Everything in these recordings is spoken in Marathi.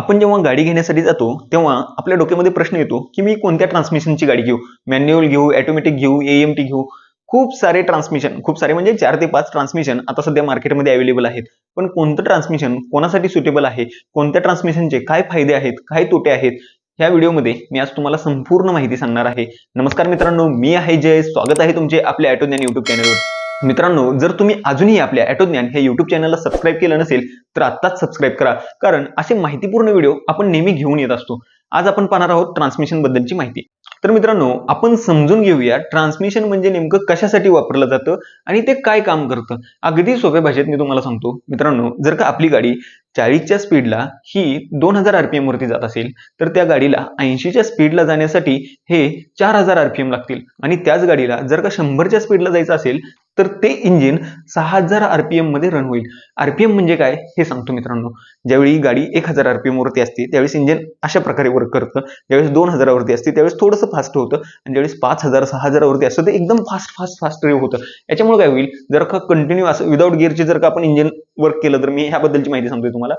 आपण जेव्हा गाडी घेण्यासाठी जातो तेव्हा आपल्या डोक्यामध्ये प्रश्न येतो की मी कोणत्या ट्रान्समिशनची गाडी घेऊ? मॅन्युअल घेऊ ऑटोमॅटिक घेऊ एएमटी घेऊ? खूप सारे ट्रान्समिशन खूप सारे म्हणजे चार ते पाच ट्रान्समिशन आता सध्या मार्केटमध्ये अवेलेबल आहेत. पण कोणतं ट्रान्समिशन कोणासाठी सुटेबल आहे? कोणत्या ट्रान्समिशनचे काय फायदे आहेत? काय तोटे आहेत? ह्या व्हिडिओमध्ये मी आज तुम्हाला संपूर्ण माहिती सांगणार आहे. नमस्कार मित्रांनो मी आहे जय. स्वागत आहे तुमचे आपल्या ॲटोज्ञान युट्यूब चॅनलवर मित्रांनो जर तुम्ही अजूनही आपल्या ॲटोज्ञान हे यूट्यूब चॅनलला सबस्क्राईब केलं नसेल तर आत्ताच सबस्क्राईब करा. कारण असे माहितीपूर्ण व्हिडिओ आपण नेहमी घेऊन येत असतो. आज आपण पाहणार आहोत ट्रान्समिशन बद्दलची माहिती. तर मित्रांनो आपण समजून घेऊया ट्रान्समिशन म्हणजे नेमकं कशासाठी वापरलं जातं आणि ते काय काम करतं. अगदी सोप्या भाषेत मी तुम्हाला सांगतो. मित्रांनो जर का आपली गाडी चाळीसच्या स्पीडला ही दोन हजार आरपीएम वरती जात असेल तर त्या गाडीला ऐंशीच्या स्पीडला जाण्यासाठी हे चार हजार आरपीएम लागतील. आणि त्याच गाडीला जर का शंभरच्या स्पीडला जायचं असेल तर ते इंजिन सहा हजार आरपीएममध्ये रन होईल. आरपीएम म्हणजे काय? हे सांगतो मित्रांनो. ज्यावेळी गाडी एक हजार आरपीएम वरती असते त्यावेळेस इंजिन अशा प्रकारे वर्क करतं. ज्यावेळेस दोन हजारावरती असते त्यावेळेस थोडंसं फास्ट होतं आणि ज्यावेळेस पाच हजार सहा हजारावरती असतं ते एकदम फास्ट फास्ट फास्ट रेव होतं. याच्यामुळे काय होईल? जर का कंटिन्यू असं विदाऊट गिअरचे जर का आपण इंजिन वर्क केलं तर मी ह्याबद्दलची माहिती सांगतोय तुम्हाला.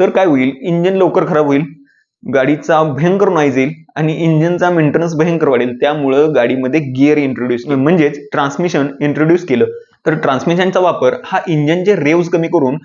तर काय होईल? इंजिन लवकर खराब होईल. गाडीचा भयंकर नॉईज येईल. आणि इंजिनचा मेंटेनन्स भयंकर वाढेल. त्यामुळं गाडीमध्ये गिअर इंट्रोड्यूस म्हणजेच ट्रान्समिशन इंट्रोड्यूस केलं. तर ट्रान्समिशनचा वापर हा इंजिनचे रेव्ज कमी करून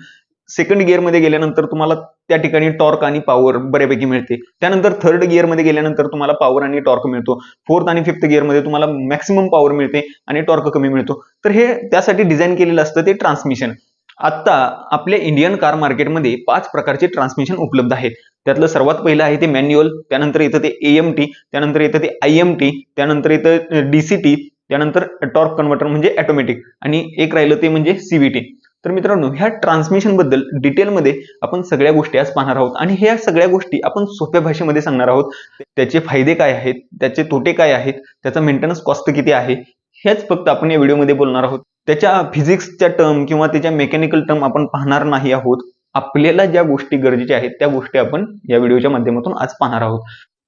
सेकंड गिअरमध्ये गेल्यानंतर तुम्हाला त्या ठिकाणी टॉर्क आणि पॉवर बऱ्यापैकी मिळते. त्यानंतर थर्ड गिअरमध्ये गेल्यानंतर तुम्हाला पॉवर आणि टॉर्क मिळतो. फोर्थ आणि फिफ्थ गिअरमध्ये तुम्हाला मॅक्सिमम पॉवर मिळते आणि टॉर्क कमी मिळतो. तर हे त्यासाठी डिझाईन केलेलं असतं ते ट्रान्समिशन आत्ता आपल्या इंडियन कार मार्केटमध्ये पाच प्रकारचे ट्रान्समिशन उपलब्ध आहेत. त्यातलं सर्वात पहिलं आहे ते मॅन्युअल त्यानंतर येतं ते एम टी त्यानंतर येतं ते आय एम टी त्यानंतर येतं डीसीटी त्यानंतर टॉर्क कन्व्हर्टर म्हणजे ऑटोमॅटिक आणि एक राहिलं ते म्हणजे सीव्हीटी तर मित्रांनो ह्या ट्रान्समिशनबद्दल डिटेलमध्ये आपण सगळ्या गोष्टी आज पाहणार आहोत आणि ह्या सगळ्या गोष्टी आपण सोप्या भाषेमध्ये सांगणार आहोत. त्याचे फायदे काय आहेत त्याचे तोटे काय आहेत त्याचा मेंटेनन्स कॉस्ट किती आहे हेच फक्त आपण या व्हिडिओमध्ये बोलणार आहोत. त्याच्या फिजिक्सच्या टर्म किंवा त्याच्या मेकॅनिकल टर्म आपण पाहणार नाही आहोत. आपल्याला ज्या गोष्टी गरजेच्या आहेत त्या गोष्टी आपण या व्हिडिओच्या माध्यमातून आज पाहणार आहोत.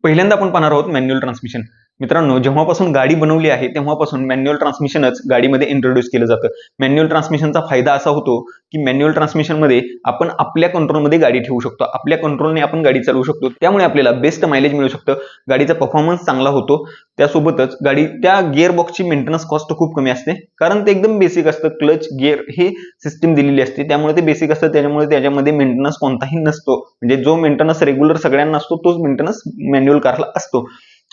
पहिल्यांदा आपण पाहणार आहोत मॅन्युअल ट्रान्समिशन मित्रांनो जेव्हापासून गाडी बनवली आहे तेव्हापासून मॅन्युअल ट्रान्समिशनच गाडीमध्ये इंट्रोड्यूस केलं जातं. मॅन्युअल ट्रान्समिशनचा फायदा असा होतो की मॅन्युअल ट्रान्समिशनमध्ये आपण आपल्या कंट्रोलमध्ये गाडी ठेवू शकतो. आपल्या कंट्रोलने आपण गाडी चालवू शकतो. त्यामुळे आपल्याला बेस्ट मायलेज मिळू शकतं. गाडीचा परफॉर्मन्स चांगला होतो. त्यासोबतच गाडी त्या गिअरबॉक्सची मेंटेनन्स कॉस्ट खूप कमी असते. कारण ते एकदम बेसिक असतं. क्लच गिअर हे सिस्टीम दिलेली असते. त्यामुळे ते बेसिक असतं. त्याच्यामुळे त्याच्यामध्ये मेंटेनन्स कोणताही नसतो. म्हणजे जो मेंटेनन्स रेग्युलर सगळ्यांना असतो तोच मेंटेनन्स मॅन्युअल कारला असतो.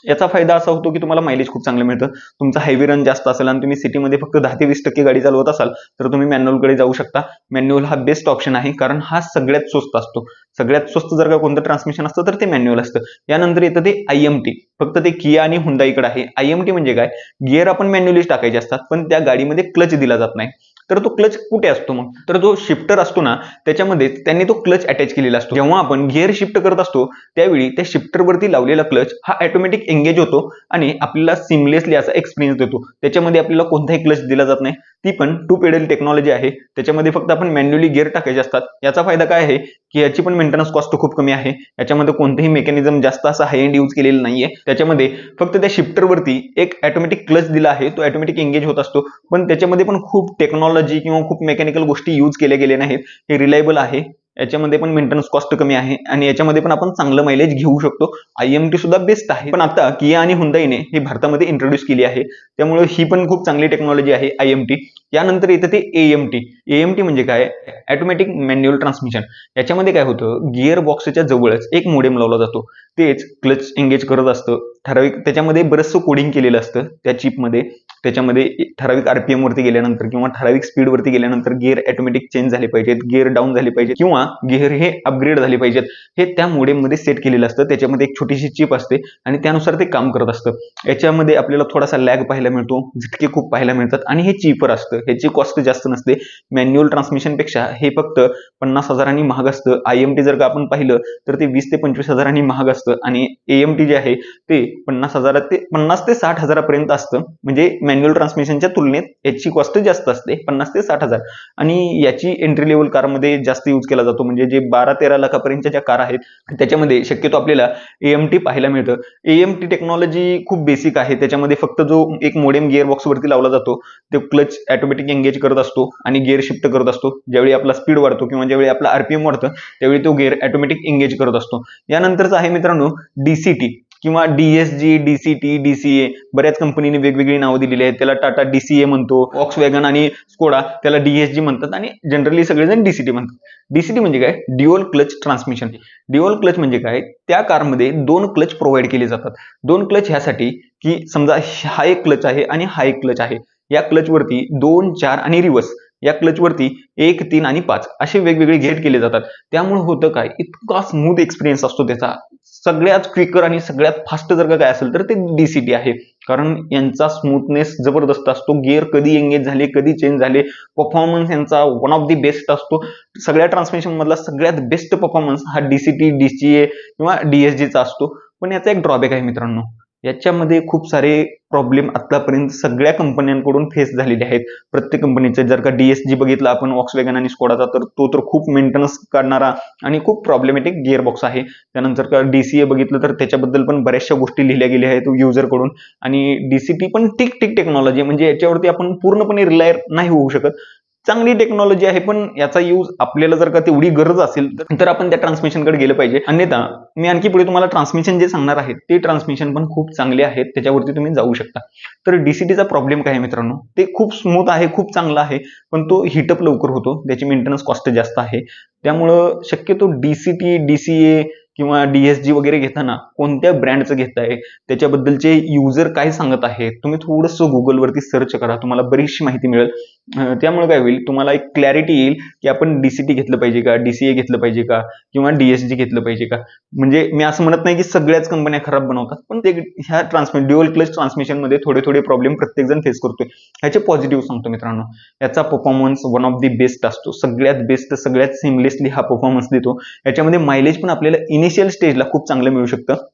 याचा फायदा असा होतो की तुम्हाला मायलेज खूप चांगलं मिळतं. तुमचा हायवे रन जास्त असेल आणि तुम्ही सिटीमध्ये फक्त दहा ते वीस टक्के गाडी चालवत असाल तर तुम्ही मॅन्युअलकडे जाऊ शकता. मॅन्युअल हा बेस्ट ऑप्शन आहे कारण हा सगळ्यात स्वस्त असतो. सगळ्यात स्वस्त जर का कोणतं ट्रान्समिशन असतं तर ते मॅन्युअल असतं. यानंतर येतं ते आय एम टी फक्त ते किया आणि हुंदाईकडे आहे. आय एम टी म्हणजे काय? गिअर आपण मॅन्युअलीच टाकायचे असतात पण त्या गाडीमध्ये क्लच दिला जात नाही. तर तो क्लच कुठे असतो मग? तर जो शिफ्टर असतो ना त्याच्यामध्ये त्यांनी तो क्लच अटॅच केलेला असतो. जेव्हा आपण गिअर शिफ्ट करत असतो त्यावेळी त्या शिफ्टरवरती लावलेला क्लच हा ऑटोमॅटिक एंगेज होतो आणि आपल्याला सिमलेसली असा एक्सपिरियन्स देतो. त्याच्यामध्ये आपल्याला कोणताही क्लच दिला जात नाही. ती पण टू पेडल टेक्नॉलॉजी आहे. त्याच्यामध्ये फक्त आपण मॅन्युअली गिअर टाकायचे असतात. याचा फायदा काय आहे? की याची पण मेंटेनन्स कॉस्ट खूप कमी आहे. याच्यामध्ये कोणतेही मेकॅनिझम जास्त असं हाय एंड यूज केलेलं नाहीये. त्याच्यामध्ये फक्त त्या शिफ्टरवरती एक ऑटोमॅटिक क्लच दिला आहे. तो ऑटोमॅटिक एंगेज होत असतो. पण त्याच्यामध्ये पण खूप टेक्नॉलॉजी किंवा खूप मेकॅनिकल गोष्टी यूज केल्या गेल्या नाहीत हे रिलायबल आहे. याच्यामध्ये पण मेंटेनन्स कॉस्ट कमी आहे आणि याच्यामध्ये पण आपण चांगलं मायलेज घेऊ शकतो. आय एम टी सुद्धा बेस्ट आहे. पण आता किया आणि हुंदाईने ही भारतामध्ये इंट्रोड्यूस केली आहे. त्यामुळे ही पण खूप चांगली टेक्नॉलॉजी आहे आय एम टी यानंतर येतं ते एम टी एम टी म्हणजे काय? ऑटोमॅटिक मॅन्युअल ट्रान्समिशन याच्यामध्ये काय होतं? गिअर बॉक्सच्या जवळच एक मोडेम लावला जातो. तेच क्लच एंगेज करत असतं. ठराविक त्याच्यामध्ये बरंचसं कोडिंग केलेलं असतं त्या चिपमध्ये त्याच्यामध्ये ठराविक आरपीएम वरती गेल्यानंतर किंवा ठराविक स्पीड वरती गेल्यानंतर गिअर ऑटोमॅटिक चेंज झाले पाहिजेत गिअर डाऊन झाले पाहिजे किंवा गिअर हे अपग्रेड झाले पाहिजेत. हे त्या मोडेमध्ये सेट केलेलं असतं. त्याच्यामध्ये एक छोटीशी चिप असते आणि त्यानुसार ते काम करत असतं. याच्यामध्ये आपल्याला थोडासा लॅग पाहायला मिळतो झटके खूप पाहायला मिळतात आणि हे चीपर असतं. ह्याची कॉस्ट जास्त नसते. मॅन्युअल ट्रान्समिशनपेक्षा हे फक्त पन्नास हजारांनी महाग असतं. आय एम टी जर का आपण पाहिलं तर ते वीस ते पंचवीस हजारांनी महाग असतं. आणि ए एम टी जे आहे ते पन्नास हजार ते पन्नास ते साठ हजारापर्यंत असतं. म्हणजे मॅन्युअल ट्रान्समिशनच्या तुलनेत याची कॉस्ट जास्त असते. पन्नास ते साठ हजार. आणि याची एंट्री लेवल कारमध्ये जास्त यूज केला जातो. म्हणजे जे बारा तेरा लाखापर्यंतच्या ज्या कार आहेत त्याच्यामध्ये शक्यतो आपल्याला एम टी पाहायला मिळतं. एम टी टेक्नॉलॉजी खूप बेसिक आहे. त्याच्यामध्ये फक्त जो एक मोडेम गिअर बॉक्स वरती लावला जातो तो क्लच ऑटोमॅटिक एंगेज करत असतो आणि गिअर शिफ्ट करत असतो. ज्यावेळी आपला स्पीड वाढतो किंवा ज्यावेळी आपला आरपीएम वाढतं त्यावेळी तो गिअर ऑटोमॅटिक एंगेज करत असतो. यानंतरच आहे मित्रांनो डीसीटी किंवा डीएसजी डीसीटी डीसीए बऱ्याच कंपनीने वेगवेगळी नावं दिलेली आहेत. त्याला टाटा डीसीए म्हणतो ऑक्स वॅगन आणि स्कोडा त्याला डीएसजी म्हणतात आणि जनरली सगळेजण डीसीटी म्हणतात. डीसीटी म्हणजे काय? Dual clutch transmission dual clutch म्हणजे काय? त्या कारमध्ये दोन क्लच प्रोव्हाइड केले जातात. दोन क्लच ह्यासाठी की समजा हा एक क्लच आहे आणि हा एक क्लच आहे. या क्लचवरती दोन चार आणि रिवर्स या क्लचवरती एक तीन आणि पाच असे वेगवेगळे गेट केले जातात. त्यामुळे होतं काय? इतका स्मूथ एक्सपिरियन्स असतो त्याचा. सगळ्यात क्विकर आणि सगळ्यात फास्ट जर का काय असेल तर ते डीसीटी आहे. कारण यांचा स्मूथनेस जबरदस्त असतो. गिअर कधी एंगेज झाले कधी चेंज झाले परफॉर्मन्स यांचा वन ऑफ दी बेस्ट असतो. सगळ्या ट्रान्समिशन मधला सगळ्यात बेस्ट परफॉर्मन्स हा डीसीटी डीसीए किंवा डीएसजीचा असतो. पण याचा एक ड्रॉबॅक आहे मित्रांनो. याच्यामध्ये खूप सारे प्रॉब्लेम आतापर्यंत सगळ्या कंपन्यांकडून फेस झालेले आहेत. प्रत्येक कंपनीचे जर का डीएसजी बघितला आपण वॅगन आणि स्कोडाचा तर तो तर खूप मेंटेनन्स काढणारा आणि खूप प्रॉब्लेमॅटिक गिअरबॉक्स आहे. त्यानंतर का डीसीए बघितलं तर त्याच्याबद्दल पण बऱ्याचशा गोष्टी लिहिल्या गेल्या आहेत युजरकडून आणि डीसीटी पण टिक टिक टेक्नॉलॉजी म्हणजे याच्यावरती आपण पूर्णपणे रिलायर नाही होऊ शकत. चांगली टेक्नॉलॉजी आहे पण याचा यूज आपल्याला जर का तेवढी गरज असेल तर आपण त्या ट्रान्समिशनकडे गेलं पाहिजे. अन्यथा मी आणखी पुढे तुम्हाला ट्रान्समिशन जे सांगणार आहे ते ट्रान्समिशन पण खूप चांगले आहेत त्याच्यावरती तुम्ही जाऊ शकता. तर डीसीटीचा प्रॉब्लेम काय आहे मित्रांनो? ते खूप स्मूथ आहे खूप चांगला आहे पण तो हिटअप लवकर होतो त्याची मेंटेनन्स कॉस्ट जास्त आहे. त्यामुळं शक्यतो डीसीटी डीसीए किंवा डीएसजी वगैरे घेताना कोणत्या ब्रँडचं घेताय त्याच्याबद्दलचे युजर काय सांगत आहेत तुम्ही थोडंसं गुगलवरती सर्च करा तुम्हाला बरीचशी माहिती मिळेल. त्यामुळे काय होईल? तुम्हाला एक क्लॅरिटी येईल की आपण डीसीटी घेतलं पाहिजे का? डीसीए घेतलं पाहिजे का? किंवा डीएसजी घेतलं पाहिजे का? म्हणजे मी असं म्हणत नाही की सगळ्याच कंपन्या खराब बनवतात पण ते ह्या ट्रान्समिट ड्युअल क्लच ट्रान्समिशनमध्ये थोडे थोडे प्रॉब्लेम प्रत्येक जण फेस करतोय. ह्याचे पॉझिटिव्ह सांगतो मित्रांनो. याचा performance one of the best असतो. सगळ्यात बेस्ट सगळ्यात सिमलेसली हा परफॉर्मन्स देतो. याच्यामध्ये मायलेज पण आपल्याला इनिशियल स्टेजला खूप चांगलं मिळू शकतं.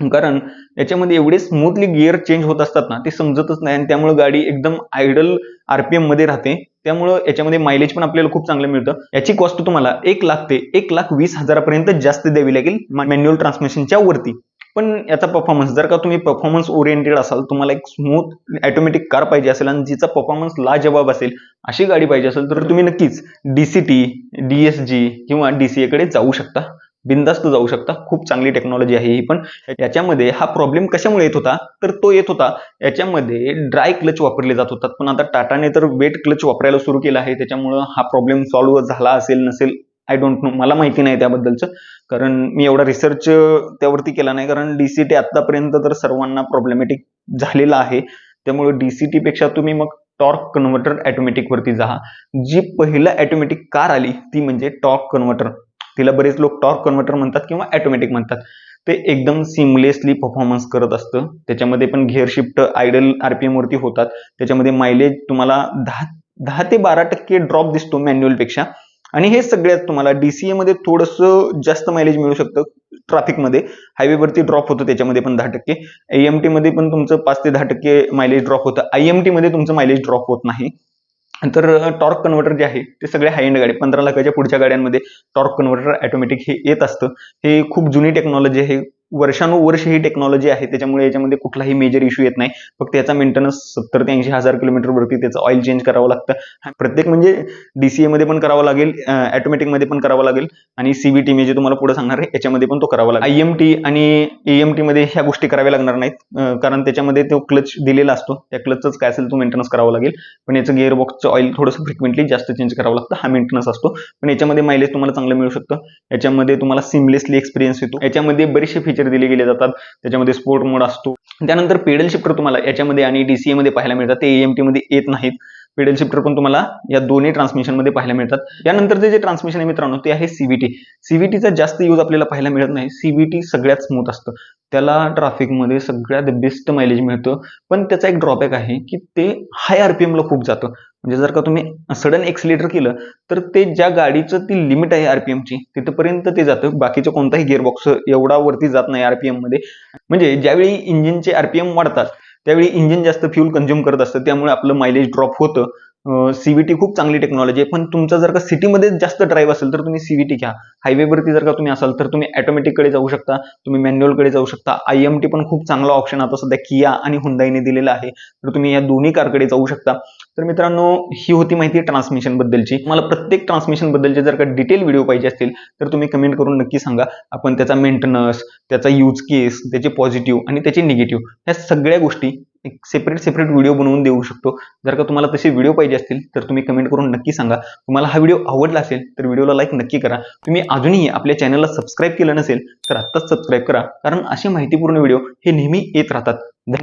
कारण याच्यामध्ये एवढे स्मूथली गिअर चेंज होत असतात ना ते समजतच नाही आणि त्यामुळे गाडी एकदम आयडल आरपीएममध्ये राहते. त्यामुळं याच्यामध्ये मायलेज पण आपल्याला खूप चांगलं मिळतं. याची कॉस्ट तुम्हाला एक लाख ते एक लाख वीस हजारापर्यंत जास्त द्यावी लागेल मॅन्युअल ट्रान्समिशनच्या वरती. पण याचा परफॉर्मन्स जर का तुम्ही परफॉर्मन्स ओरिएंटेड असाल तुम्हाला एक स्मूथ ऑटोमॅटिक कार पाहिजे असेल आणि जिचा परफॉर्मन्स लाजवाब असेल अशी गाडी पाहिजे असेल तर तुम्ही नक्कीच डीसीटी डीएसजी किंवा डीसीए कडे जाऊ शकता. बिंदास्त जाऊ शकता. खूप चांगली टेक्नॉलॉजी आहे ही पण. याच्यामध्ये हा प्रॉब्लेम कशामुळे येत होता? तर तो येत होता याच्यामध्ये ड्राय क्लच वापरले जात होतात. पण आता टाटाने तर वेट क्लच वापरायला सुरू केला आहे. त्याच्यामुळं हा प्रॉब्लेम सॉल्व्ह झाला असेल नसेल आय डोंट नो मला माहिती नाही त्याबद्दलचं. कारण मी एवढा रिसर्च त्यावरती केला नाही. कारण डीसीटी आतापर्यंत तर सर्वांना प्रॉब्लेमॅटिक झालेला आहे. त्यामुळे डीसीटी पेक्षा तुम्ही मग टॉर्क कन्व्हर्टर ॲटोमॅटिकवरती जा. जी पहिलं ॲटोमॅटिक कार आली ती म्हणजे टॉर्क कन्व्हर्टर तिला बरेच लोक टॉर्क कन्व्हर्टर म्हणतात किंवा ऑटोमॅटिक म्हणतात. ते एकदम सिमलेसली परफॉर्मन्स करत असतं. त्याच्यामध्ये पण घेअर शिफ्ट आयडल आरपीएम वरती होतात. त्याच्यामध्ये मायलेज तुम्हाला दहा दहा ते बारा टक्के ड्रॉप दिसतो मॅन्युअलपेक्षा. आणि हे सगळ्यात तुम्हाला डीसीए मध्ये थोडंसं जास्त मायलेज मिळू शकतं ट्रॅफिकमध्ये हायवेवरती ड्रॉप होतं त्याच्यामध्ये पण दहा टक्के. एएमटी मध्ये पण तुमचं पाच ते दहा टक्के मायलेज ड्रॉप होतं. आयएमटी मध्ये तुमचं मायलेज ड्रॉप होत नाही. तर टॉर्क कन्व्हर्टर जे आहे ते सगळे हाय एंड गाडी पंधरा लाखाच्या पुढच्या गाड्यांमध्ये टॉर्क कन्व्हर्टर ऑटोमॅटिक हे येत असतं. हे खूप जुनी टेक्नॉलॉजी आहे. वर्षानुवर्ष ही टेक्नॉलॉजी आहे त्याच्यामुळे याच्यामध्ये कुठलाही मेजर इश्यू येत नाही. फक्त याचा मेंटेनन्स सत्तर ते ऐंशी हजार किलोमीटरवरती त्याचं ऑइल चेंज करावं लागतं. प्रत्येक म्हणजे डीसीए मध्ये पण करावं लागेल ऑटोमॅटिकमध्ये पण करावं लागेल आणि सीबीटी मी जे तुम्हाला पुढे सांगणार आहे याच्यामध्ये पण तो करावा लागेल. आयएमटी आणि एएमटी मध्ये ह्या गोष्टी कराव्या लागणार नाहीत कारण त्याच्यामध्ये तो क्लच दिलेला असतो. त्या क्लचच काय असेल तो मेंटेनन्स करावा लागेल. पण याचं गिअरबॉक्सचं ऑइल थोडंसं फ्रिक्वेंटली जास्त चेंज करावं लागतं. हा मेंटेनन्स असतो. पण याच्यामध्ये मायलेज तुम्हाला चांगलं मिळू शकतं. याच्यामध्ये तुम्हाला सिमलेसली एक्सपिरियन्स येतो. याच्यामध्ये बरेचसे फीचर दिले गेले जातात त्याच्यामध्ये स्पोर्ट मोड असतो. त्यानंतर पेडल शिफ्टर तुम्हाला याच्यामध्ये आणि डीसीए मध्ये पाहायला मिळतात ते एएमटी मध्ये येत नाहीत. पेडल शिफ्टर पण तुम्हाला या दोन्ही ट्रान्समिशनमध्ये पाहायला मिळतात. यानंतरचे जे ट्रान्समिशन आहे मित्रांनो ते आहे सीव्हीटी सीव्हीटीचा जास्त यूज आपल्याला पाहायला मिळत नाही. सीव्हीटी सगळ्यात स्मूथ असतं. त्याला ट्रॅफिकमध्ये सगळ्यात बेस्ट मायलेज मिळतं. पण त्याचा एक ड्रॉबॅक आहे की ते हाय आरपीएम ला खूप जातं. म्हणजे जर का तुम्ही सडन एक्सिलेटर केलं तर ते ज्या गाडीचं ती लिमिट आहे आरपीएमची तिथपर्यंत ते जातं. बाकीचं कोणताही गिअरबॉक्स एवढा वरती जात नाही आरपीएममध्ये. म्हणजे ज्यावेळी इंजिनचे आरपीएम वाढतात त्यावेळी इंजिन जास्त फ्यूल कंझ्युम करत असतं. त्यामुळे आपलं मायलेज ड्रॉप होतं. सीव्हीटी खूप चांगली टेक्नॉलॉजी आहे. पण तुमचा जर का सिटीमध्ये जास्त ड्राईव्ह असेल तर तुम्ही सीव्हीटी घ्या. हायवेवरती जर का तुम्ही असाल तर तुम्ही ऑटोमॅटिककडे जाऊ शकता. तुम्ही मॅन्युअलकडे जाऊ शकता. आय एम टी पण खूप चांगला ऑप्शन आता सध्या किया आणि हुंदाईने दिलेला आहे. तर तुम्ही या दोन्ही कारकडे जाऊ शकता. तर मित्रांनो ही होती माहिती ट्रान्समिशन बद्दलची. मला प्रत्येक ट्रान्समिशन बद्दलचे जर का डिटेल व्हिडिओ पाहिजे असतील तर तुम्ही कमेंट करून नक्की सांगा. आपण त्याचा मेंटेनन्स त्याचा यूज केस त्याचे पॉझिटिव्ह आणि त्याचे निगेटिव्ह ह्या सगळ्या गोष्टी एक सेपरेट सेपरेट व्हिडिओ बनवून देऊ शकतो. जर का तुम्हाला तसे व्हिडिओ पाहिजे असतील तर तुम्ही कमेंट करून नक्की सांगा. तुम्हाला हा व्हिडिओ आवडला असेल तर व्हिडिओला लाईक नक्की करा. तुम्ही अजूनही आपल्या चॅनलला सबस्क्राईब केलं नसेल तर आत्ताच सबस्क्राईब करा. कारण असे माहितीपूर्ण व्हिडिओ हे नेहमी येत राहतात.